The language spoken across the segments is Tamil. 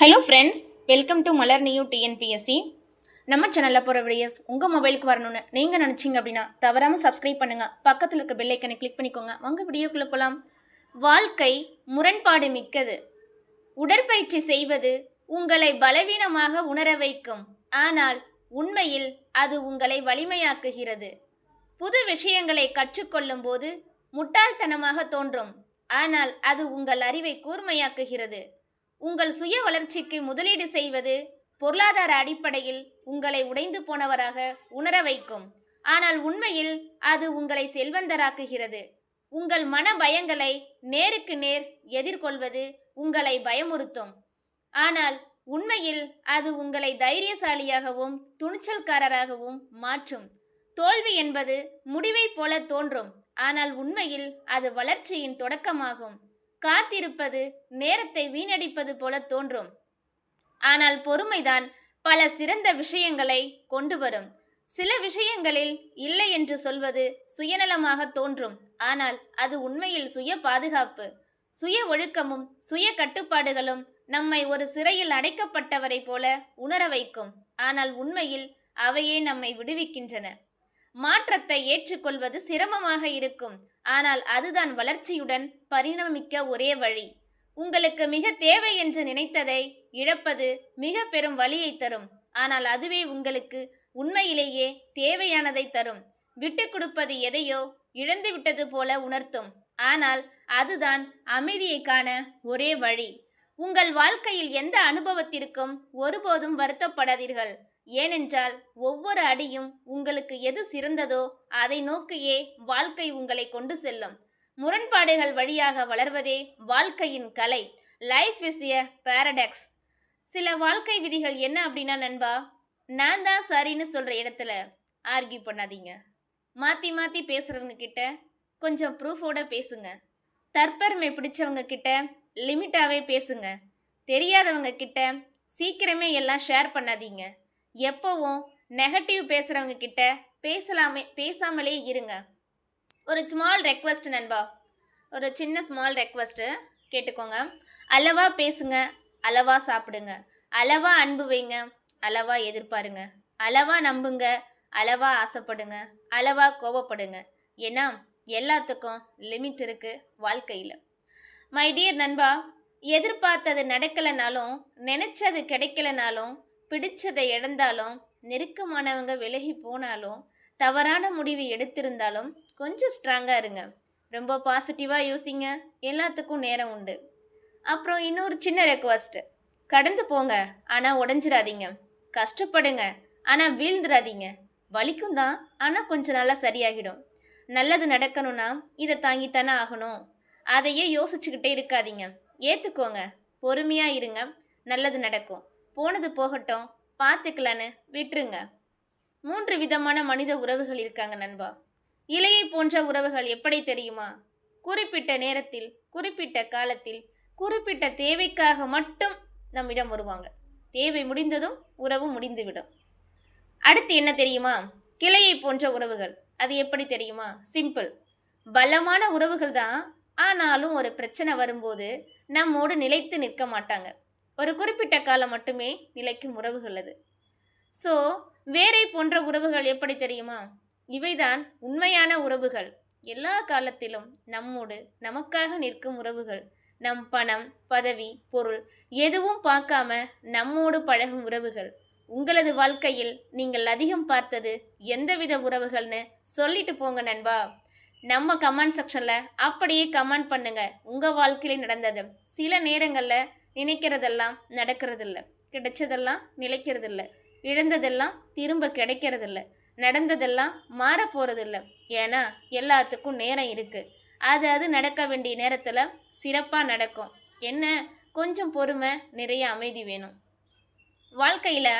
Hello friends welcome to Malar new TNPSC நம்ம சேனலில் போகிற வீடியோஸ் உங்கள் மொபைலுக்கு வரணும்னு நீங்கள் நினச்சிங்க அப்படின்னா தவறாமல் சப்ஸ்கிரைப் பண்ணுங்கள் பக்கத்தில் இருக்க பெல்லைக்கனை கிளிக் பண்ணிக்கோங்க. உங்கள் வீடியோக்குள்ளே போகலாம் வாழ்க்கை முரண்பாடு மிக்கது. உடற்பயிற்சி செய்வது உங்களை பலவீனமாக உணர வைக்கும். ஆனால் உண்மையில் அது உங்களை வலிமையாக்குகிறது. புது விஷயங்களை கற்றுக்கொள்ளும் போது முட்டாள்தனமாக தோன்றும். ஆனால் அது உங்கள் அறிவை கூர்மையாக்குகிறது. உங்கள் சுய வளர்ச்சிக்கு முதலீடு செய்வது பொருளாதார அடிப்படையில் உங்களை உடைந்து போனவராக உணர வைக்கும். ஆனால் உண்மையில் அது உங்களை செல்வந்தராக்குகிறது. உங்கள் மன பயங்களை நேருக்கு நேர் எதிர்கொள்வது உங்களை பயமுறுத்தும். ஆனால் உண்மையில் அது உங்களை தைரியசாலியாகவும் துணிச்சல்காரராகவும் மாற்றும். தோல்வி என்பது முடிவைப் போல தோன்றும். ஆனால் உண்மையில் அது வளர்ச்சியின் தொடக்கமாகும். காத்திருப்பது நேரத்தை வீணடிப்பது போல தோன்றும். ஆனால் பொறுமைதான் பல சிறந்த விஷயங்களை கொண்டு வரும். சில விஷயங்களில் இல்லை என்று சொல்வது சுயநலமாக தோன்றும். ஆனால் அது உண்மையில் சுய பாதுகாப்பு. சுய ஒழுக்கமும் சுய கட்டுப்பாடுகளும் நம்மை ஒரு சிறையில் அடைக்கப்பட்டவரை போல உணர வைக்கும். ஆனால் உண்மையில் அவையே நம்மை விடுவிக்கின்றன. மாற்றத்தை ஏற்றுக்கொள்வது சிரமமாக இருக்கும். ஆனால் அதுதான் வளர்ச்சியுடன் பரிணமிக்க ஒரே வழி. உங்களுக்கு மிக தேவை என்று நினைத்ததை இழப்பது மிக பெரும் வழியை தரும். ஆனால் அதுவே உங்களுக்கு உண்மையிலேயே தேவையானதை தரும். விட்டு கொடுப்பது எதையோ இழந்து விட்டது போல உணர்த்தும். ஆனால் அதுதான் அமைதியை காண ஒரே வழி. உங்கள் வாழ்க்கையில் எந்த அனுபவத்திற்கும் ஒருபோதும் வருத்தப்படாதீர்கள். ஏனென்றால் ஒவ்வொரு அடியும் உங்களுக்கு எது சிறந்ததோ அதை நோக்கியே வாழ்க்கை உங்களை கொண்டு செல்லும். முரண்பாடுகள் வழியாக வளர்வதே வாழ்க்கையின் கலை. லைஃப் இஸ் எ பாரடாக்ஸ் சில வாழ்க்கை விதிகள் என்ன அப்படின்னா நண்பா நான் தான் சரின்னு சொல்கிற இடத்துல ஆர்கியூ பண்ணாதீங்க. மாற்றி மாற்றி பேசுகிறவங்க கிட்ட கொஞ்சம் ப்ரூஃபோட பேசுங்க. தற்பெருமை பிடிச்சவங்க கிட்ட லிமிட்டாகவே பேசுங்க. தெரியாதவங்க கிட்ட சீக்கிரமே எல்லாம் ஷேர் பண்ணாதீங்க. எப்போவும் நெகட்டிவ் பேசுகிறவங்க கிட்ட பேசலாமே பேசாமலே இருங்க. ஒரு ஸ்மால் ரெக்வஸ்ட் நண்பா. ஒரு சின்ன ஸ்மால் ரெக்வஸ்ட்டு கேட்டுக்கோங்க. அளவாக பேசுங்க அளவாக சாப்பிடுங்க அளவாக அன்பு வைங்க அளவாக எதிர்பாருங்க அளவாக நம்புங்க அளவாக ஆசைப்படுங்க அளவாக கோபப்படுங்க. ஏன்னா எல்லாத்துக்கும் லிமிட் இருக்குது வாழ்க்கையில். மை டியர் நண்பா எதிர்பார்த்தது நடக்கலைனாலும் நினச்சது கிடைக்கலனாலும் பிடிச்சதை இழந்தாலும் நெருக்கமானவங்க விலகி போனாலும் தவறான முடிவு எடுத்திருந்தாலும் கொஞ்சம் ஸ்ட்ராங்காக இருங்க. ரொம்ப பாசிட்டிவாக யோசிங்க. எல்லாத்துக்கும் நேரம் உண்டு. அப்புறம் இன்னொரு சின்ன ரெக்வஸ்ட்டு கடந்து போங்க. ஆனால் உடஞ்சிடாதீங்க. கஷ்டப்படுங்க. ஆனால் வீழ்ந்துடாதீங்க. வலிக்கும் தான். ஆனால் கொஞ்சம் நல்லா சரியாகிடும். நல்லது நடக்கணும்னா இதை தாங்கித்தானே ஆகணும். அதையே யோசிச்சுக்கிட்டே இருக்காதீங்க. ஏற்றுக்கோங்க பொறுமையாக இருங்க. நல்லது நடக்கும். போனது போகட்டும். பார்த்துக்கலான்னு விட்டுருங்க. மூன்று விதமான மனித உறவுகள் இருக்காங்க நண்பா. இலையை போன்ற உறவுகள் எப்படி தெரியுமா? குறிப்பிட்ட நேரத்தில் குறிப்பிட்ட காலத்தில் குறிப்பிட்ட தேவைக்காக மட்டும் நம்மிடம் வருவாங்க. தேவை முடிந்ததும் உறவு முடிந்துவிடும். அடுத்து என்ன தெரியுமா? கிளையை போன்ற உறவுகள். அது எப்படி தெரியுமா? சிம்பிள். பலமான உறவுகள் தான். ஆனாலும் ஒரு பிரச்சனை வரும்போது நம்மோடு நிலைத்து நிற்க மாட்டாங்க. ஒரு குறிப்பிட்ட காலம் மட்டுமே நிலைக்கும் உறவுகள் அது. ஸோ வேரை போன்ற உறவுகள் எப்படி தெரியுமா? இவைதான் உண்மையான உறவுகள். எல்லா காலத்திலும் நம்மோடு நமக்காக நிற்கும் உறவுகள். நம் பணம் பதவி பொருள் எதுவும் பார்க்காம நம்மோடு பழகும் உறவுகள். உங்களது வாழ்க்கையில் நீங்கள் அதிகம் பார்த்தது எந்தவித உறவுகள்னு சொல்லிட்டு போங்க நண்பா. நம்ம கமெண்ட் செக்ஷனில் அப்படியே கமெண்ட் பண்ணுங்க. உங்கள் வாழ்க்கையில் நடந்தது. சில நேரங்களில் நினைக்கிறதெல்லாம் நடக்கிறதில்ல. கிடைச்சதெல்லாம் நிலைக்கிறதில்லை. இழந்ததெல்லாம் திரும்ப கிடைக்கிறதில்ல. நடந்ததெல்லாம் மாற போகிறதில்ல ஏன்னா எல்லாத்துக்கும் நேரம் இருக்குது அது அது நடக்க வேண்டிய நேரத்தில் சிறப்பாக நடக்கும். என்ன? கொஞ்சம் பொறுமை நிறைய அமைதி வேணும். வாழ்க்கையில்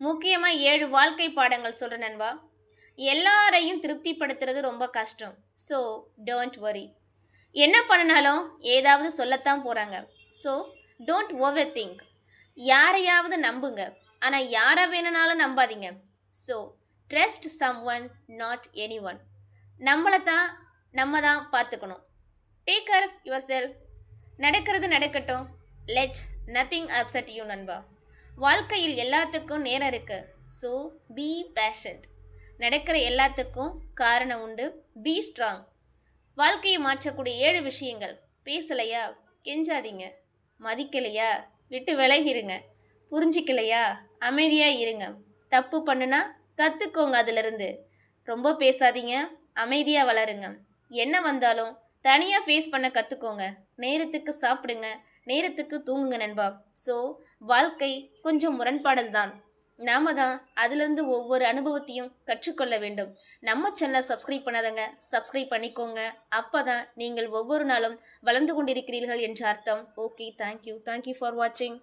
முக்கியமாக ஏழு வாழ்க்கை பாடங்கள் சொல்கிற நண்பா. எல்லாரையும் திருப்திப்படுத்துறது ரொம்ப கஷ்டம். ஸோ டோன்ட் வரி என்ன பண்ணினாலும் ஏதாவது சொல்லத்தான் போகிறாங்க ஸோ டோன்ட் ஓவர் திங்க் யாரையாவது நம்புங்க. ஆனால் யாரை வேணும்னாலும் நம்பாதீங்க. So trust someone not anyone நம்மளை தான் நம்ம தான் பார்த்துக்கணும். Take care of yourself நடக்கிறது நடக்கட்டும். லெட் நத்திங் அப்செட் யூ நண்பா. வாழ்க்கையில் எல்லாத்துக்கும் நேரம் இருக்கு. ஸோ பி பேஷண்ட் நடக்கிற எல்லாத்துக்கும் காரணம் உண்டு. பி ஸ்ட்ராங் வாழ்க்கையை மாற்றக்கூடிய ஏழு விஷயங்கள். பேசலையா? கெஞ்சாதீங்க. மதிக்கலையா? விட்டு விலகிருங்க. புரிஞ்சிக்கலையா? அமைதியாக இருங்க. தப்பு பண்ணுனா கற்றுக்கோங்க அதிலிருந்து. ரொம்ப பேசாதீங்க. அமைதியாக வளருங்க. என்ன வந்தாலும் தனியாக ஃபேஸ் பண்ண கற்றுக்கோங்க நேரத்துக்கு சாப்பிடுங்க. நேரத்துக்கு தூங்குங்க நண்பா. ஸோ வாழ்க்கை கொஞ்சம் முரண்பாடல் தான். நாம தான் அதுலேருந்து ஒவ்வொரு அனுபவத்தையும் கற்றுக்கொள்ள வேண்டும். நம்ம சேனலை சப்ஸ்கிரைப் பண்ணாதங்க சப்ஸ்கிரைப் பண்ணிக்கோங்க. அப்போ தான் நீங்கள் ஒவ்வொரு நாளும் வளர்ந்து கொண்டிருக்கிறீர்கள் என்ற அர்த்தம். ஓகே தேங்க்யூ தேங்க்யூ ஃபார் வாட்சிங்